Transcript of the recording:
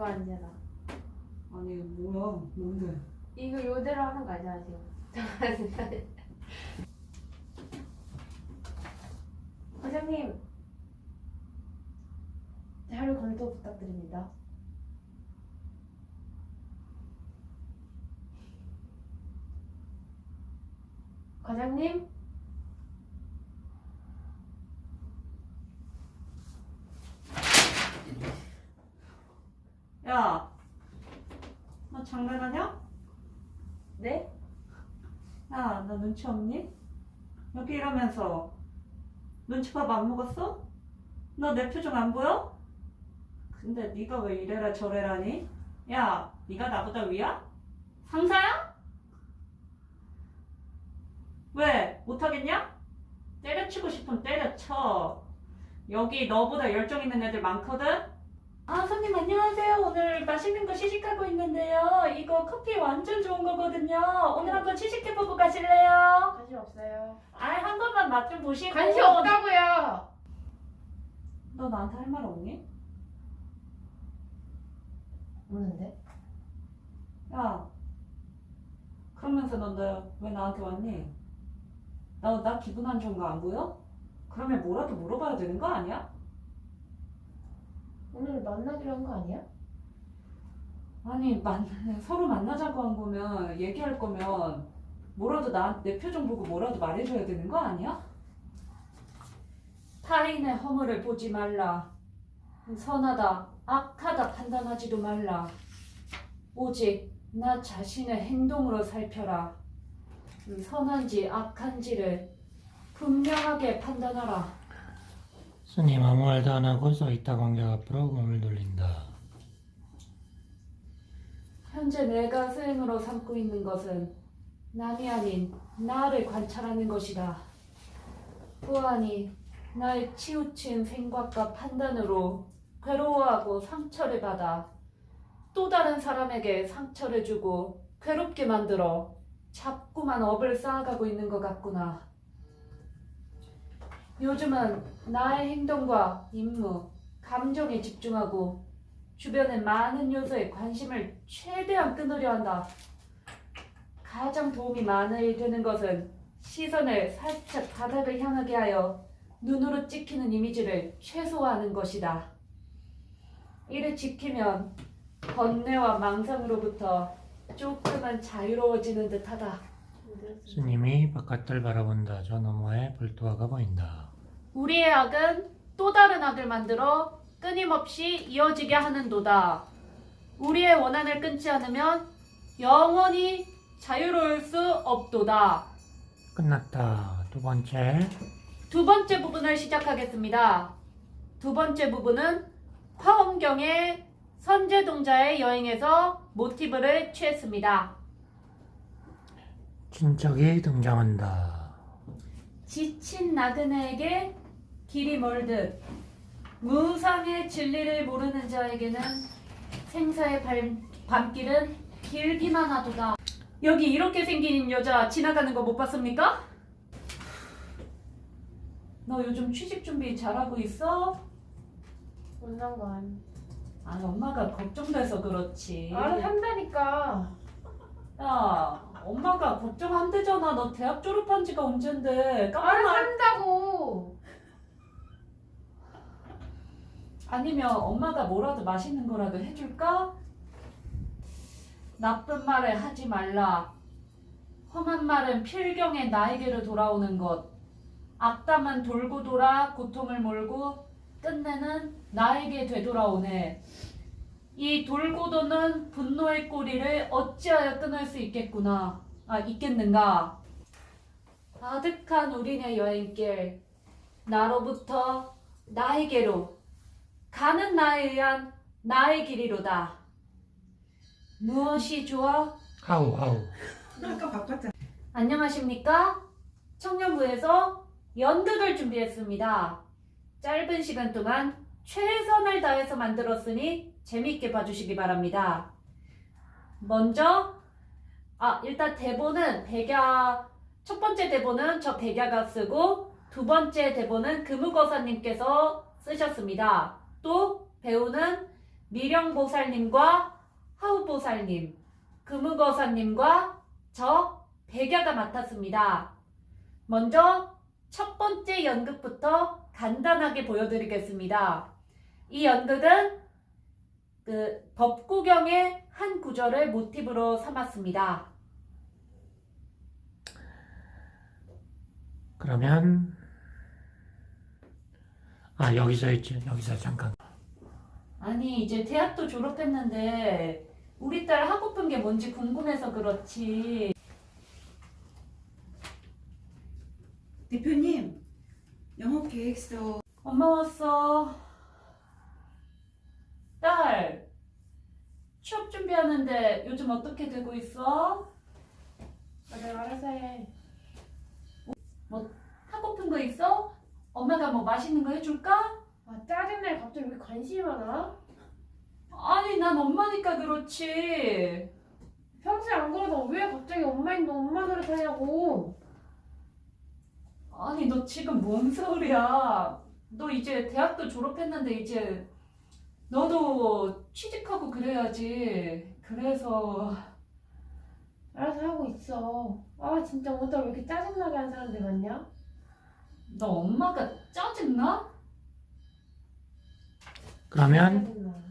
그거 아니잖아. 아니 뭐야 뭔데? 이거 요대로 하는 거 아니야 지금? 과장님 자료 검토 부탁드립니다. 과장님 야, 너 장난하냐? 네? 야, 너 눈치 없니? 여기 이러면서 눈치밥 안 먹었어? 너 내 표정 안 보여? 근데 네가 왜 이래라 저래라니? 야, 네가 나보다 위야? 상사야? 왜? 못하겠냐? 때려치고 싶으면 때려쳐. 여기 너보다 열정 있는 애들 많거든? 아, 손님 안녕하세요. 오늘 맛있는 거 시식하고 있는데요. 이거 커피 완전 좋은 거거든요. 오늘 한번 시식해보고 가실래요? 관심 없어요. 아이, 한 번만 맛 좀 보시고. 관심 없다고요. 너 나한테 할 말 없니? 없는데? 야, 그러면서 너왜 나한테 왔니? 나, 나 기분 안 좋은 거 안 보여? 그러면 뭐라도 물어봐야 되는 거 아니야? 오늘 만나기로 한 거 아니야? 아니, 만, 서로 만나자고 한 거면, 얘기할 거면, 뭐라도 나, 내 표정 보고 뭐라도 말해줘야 되는 거 아니야? 타인의 허물을 보지 말라. 선하다, 악하다 판단하지도 말라. 오직 나 자신의 행동으로 살펴라. 선한지 악한지를 분명하게 판단하라. 스님 아무 말도 안 하고 서 있다 관객 앞으로 몸을 돌린다. 현재 내가 수행으로 삼고 있는 것은 남이 아닌 나를 관찰하는 것이다. 보아니 나의 치우친 생각과 판단으로 괴로워하고 상처를 받아 또 다른 사람에게 상처를 주고 괴롭게 만들어 자꾸만 업을 쌓아가고 있는 것 같구나. 요즘은 나의 행동과 임무, 감정에 집중하고 주변의 많은 요소에 관심을 최대한 끊으려 한다. 가장 도움이 많이 되는 것은 시선을 살짝 바닥을 향하게 하여 눈으로 찍히는 이미지를 최소화하는 것이다. 이를 지키면 번뇌와 망상으로부터 조금은 자유로워지는 듯하다. 스님이 바깥을 바라본다. 저 너머에 불도화가 보인다. 우리의 악은 또 다른 악을 만들어 끊임없이 이어지게 하는도다. 우리의 원한을 끊지 않으면 영원히 자유로울 수 없도다. 끝났다. 두 번째. 두 번째 부분을 시작하겠습니다. 두 번째 부분은 화엄경의 선제동자의 여행에서 모티브를 취했습니다. 친척이 등장한다. 지친 나그네에게 길이 멀듯 무상의 진리를 모르는 자에게는 생사의 발- 밤길은 길기만 하도다. 여기 이렇게 생긴 여자 지나가는 거 못 봤습니까? 너 요즘 취직 준비 잘하고 있어? 못난 거. 아니 엄마가 걱정돼서 그렇지. 아 한다니까. 야 엄마가 걱정한대잖아. 너 대학 졸업한 지가 언젠데. 아 깜빡 한다고. 아니면 엄마가 뭐라도 맛있는 거라도 해줄까? 나쁜 말을 하지 말라. 험한 말은 필경에 나에게로 돌아오는 것. 악담은 돌고 돌아 고통을 몰고 끝내는 나에게 되돌아오네. 이 돌고 도는 분노의 꼬리를 어찌하여 끊을 수 있겠구나. 아, 있겠는가? 아득한 우리네 여행길. 나로부터 나에게로. 가는 나에 의한 나의 길이로다. 무엇이 좋아? 하우 하우. 아까 바꿨잖아. 안녕하십니까? 청년부에서 연극을 준비했습니다. 짧은 시간 동안 최선을 다해서 만들었으니 재미있게 봐주시기 바랍니다. 먼저, 아, 일단 대본은 백야, 첫 번째 대본은 저 백야가 쓰고, 두 번째 대본은 금우거사님께서 쓰셨습니다. 또 배우는 미령보살님과 하우보살님, 금우거사님과 저 백야가 맡았습니다. 먼저 첫 번째 연극부터 간단하게 보여드리겠습니다. 이 연극은 그 법구경의 한 구절을 모티브로 삼았습니다. 그러면 아 여기서 있지 여기서 잠깐 아니 이제 대학도 졸업했는데 우리 딸 하고픈 게 뭔지 궁금해서 그렇지. 대표님, 영업 계획서 엄마 왔어. 딸, 취업 준비하는데 요즘 어떻게 되고 있어? 아, 내가 알아서 해. 하고픈 거 있어? 엄마가 뭐 맛있는 거 해줄까? 아, 짜증나. 갑자기 왜 관심이 많아? 아니 난 엄마니까 그렇지. 평소에 안 그러다 왜 갑자기 엄마인데 엄마 노릇 하냐고. 아니 너 지금 뭔 소리야? 너 이제 대학도 졸업했는데 이제 너도 취직하고 그래야지. 그래서 알아서 하고 있어. 아, 진짜 오늘따라 왜 이렇게 짜증나게 하는 사람들 많냐? 너 엄마가 짜증나? 그러면.